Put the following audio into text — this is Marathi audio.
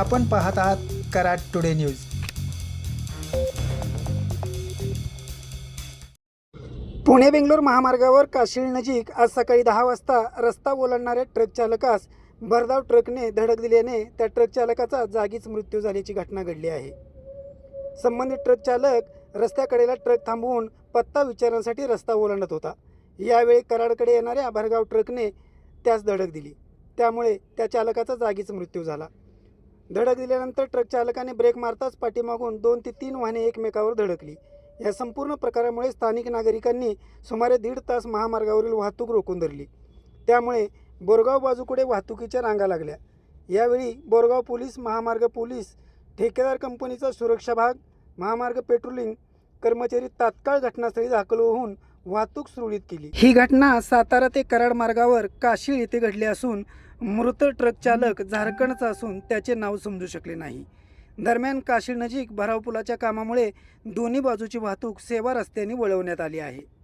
आपण पाहत आहात कराड टुडे न्यूज. पुणे बेंगलोर महामार्गावर काशिळ नजीक आज सकाळी दहा वाजता रस्ता ओलांडणाऱ्या ट्रक चालकास भरधाव ट्रकने धडक दिल्याने त्या ट्रक चालकाचा जागीच मृत्यू झाल्याची घटना घडली आहे. संबंधित ट्रक चालक रस्त्याकडेला ट्रक थांबवून पत्ता विचारण्यासाठी रस्ता ओलांडत होता. यावेळी कराडकडे येणाऱ्या भरगाव ट्रकने त्यास धडक दिली. त्यामुळे त्या चालकाचा जागीच मृत्यू झाला. धडक दिल्यानंतर ट्रक चालकाने ब्रेक मारताच पाठीमागून दोन ते तीन वाहने एकमेकावर धडकली. या संपूर्ण प्रकारामुळे स्थानिक नागरिकांनी सुमारे दीड तास महामार्गावरील वाहतूक रोखून धरली. त्यामुळे बोरगाव बाजूकडे वाहतुकीच्या रांगा लागल्या. यावेळी बोरगाव पोलीस महामार्ग पोलीस ठेकेदार कंपनीचा सुरक्षा भाग महामार्ग पेट्रोलिंग कर्मचारी तात्काळ घटनास्थळी दाखल होऊन वाहतूक सुरळीत केली. ही घटना सातारा ते कराड मार्गावर काशीळ येथे घडली असून मृत ट्रक चालक झारखंडचा असून त्याचे नाव समजू शकले नाही. दरम्यान काशीनजीक भराव पुलाच्या कामामुळे दोन्ही बाजूची वाहतूक सेवा रस्त्याने वळवण्यात आली आहे.